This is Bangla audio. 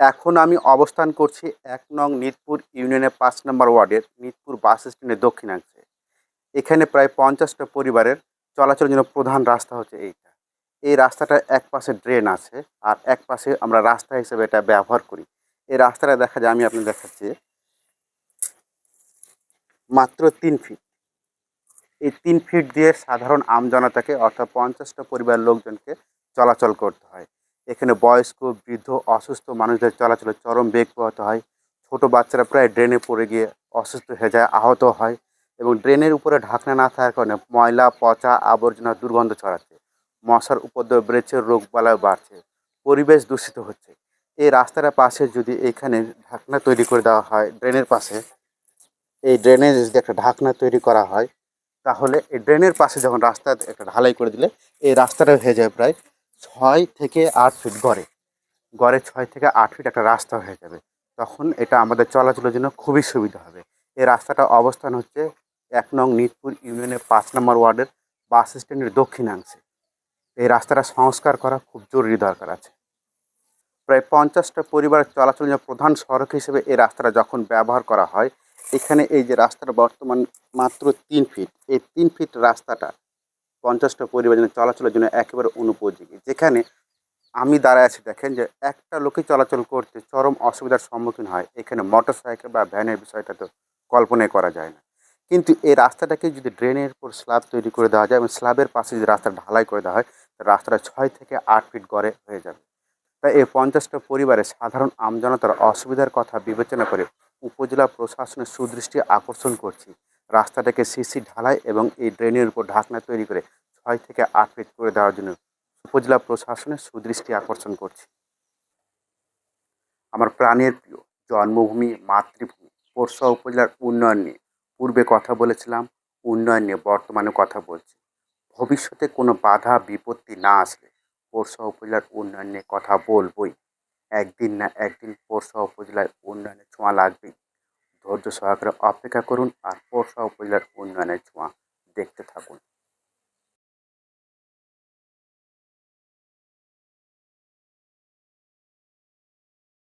এখন আমি অবস্থান করছি এক নং নিতপুর ইউনিয়নের পাঁচ নম্বর ওয়ার্ডের নিতপুর বাস স্ট্যান্ডের দক্ষিণাংশে এখানে প্রায় পঞ্চাশটা পরিবারের চলাচলের জন্য প্রধান রাস্তা হচ্ছে এইটা। এই রাস্তাটার এক পাশে ড্রেন আছে আর এক পাশে আমরা রাস্তা হিসেবে এটা ব্যবহার করি। এই রাস্তাটা দেখা যায়, আমি আপনি দেখাচ্ছি। মাত্র তিন ফিট। এই তিন ফিট দিয়ে সাধারণ আমজনতাকে অর্থাৎ পঞ্চাশটা পরিবারের লোকজনকে চলাচল করতে হয়। এখানে বয়স্ক, বৃদ্ধ, অসুস্থ মানুষদের চলাচলে চরম বেগ পোহাতে হয়। ছোট বাচ্চারা প্রায় ড্রেনে পড়ে গিয়ে অসুস্থ হয়ে যায়, আহত হয় এবং ড্রেনের উপরে ঢাকনা না থাকার কারণে ময়লা, পচা, আবর্জনা দুর্গন্ধ ছড়াচ্ছে। মশার উপদ্রব বেড়েছে রোগবালায় বাড়ছে, পরিবেশ দূষিত হচ্ছে। এই রাস্তাটার পাশে যদি এখানে ঢাকনা তৈরি করে দেওয়া হয়, ড্রেনের পাশে, এই ড্রেনের যদি একটা ঢাকনা তৈরি করা হয়, তাহলে এই ড্রেনের পাশে যখন রাস্তা একটা ঢালাই করে দিলে, এই রাস্তাটা হয়ে যায় প্রায় ছয় থেকে আট ফিট গড়ে। গড়ে ছয় থেকে আট ফিট একটা রাস্তা হয়ে যাবে। তখন এটা আমাদের চলাচলের জন্য খুবই সুবিধা হবে। এই রাস্তাটা অবস্থান হচ্ছে এক নং নিতপুর ইউনিয়নের পাঁচ নম্বর ওয়ার্ডের বাস স্ট্যান্ডের দক্ষিণাংশে। এই রাস্তাটা সংস্কার করা খুব জরুরি দরকার আছে। প্রায় পঞ্চাশটা পরিবারের চলাচলের প্রধান সড়ক হিসেবে এই রাস্তাটা যখন ব্যবহার করা হয়, এখানে এই যে রাস্তাটা বর্তমান মাত্র তিন ফিট এই তিন ফিট রাস্তাটা পঞ্চাশটা পরিবারের জন্য চলাচলের জন্য একেবারে অনুপযোগী। যেখানে আমি দাঁড়ায় আছি, দেখেন যে একটা লোকে চলাচল করতে চরম অসুবিধার সম্মুখীন হয়। এখানে মোটর সাইকেল বা ভ্যানের বিষয়টা তো কল্পনাই করা যায় না। কিন্তু এই রাস্তাটাকে যদি ড্রেনের উপর স্ল্যাব তৈরি করে দেওয়া যায় এবং স্ল্যাবের পাশে যদি রাস্তা ঢালাই করে দেওয়া হয় রাস্তাটা ছয় থেকে আট ফিট গড়ে হয়ে যাবে। তাই এই পঞ্চাশটা পরিবারে সাধারণ আমজনতার অসুবিধার কথা বিবেচনা করে উপজেলা প্রশাসনের সুদৃষ্টি আকর্ষণ করছি। রাস্তাটাকে সিসি ঢালাই এবং এই ড্রেনের উপর ঢাকনা তৈরি করে ছয় থেকে আট ফিট করে দেওয়ার জন্য উপজেলা প্রশাসনের সুদৃষ্টি আকর্ষণ করছি। আমার প্রাণের প্রিয় জন্মভূমি, মাতৃভূমি পোরশা উপজেলার উন্নয়ন নিয়ে। পূর্বে কথা বলেছিলাম, উন্নয়ন নিয়ে বর্তমানে কথা বলছি। ভবিষ্যতে কোনো বাধা, বিপত্তি না আসলে পোরশা উপজেলার উন্নয়ন নিয়ে কথা বলবই। একদিন না একদিন পোরশা উপজেলার উন্নয়নের ছোঁয়া লাগবেই। ধৈর্য সহকারে অপেক্ষা করুন আর পোষা উপজেলার উন্নয়নের ছোঁয়া দেখতে থাকুন।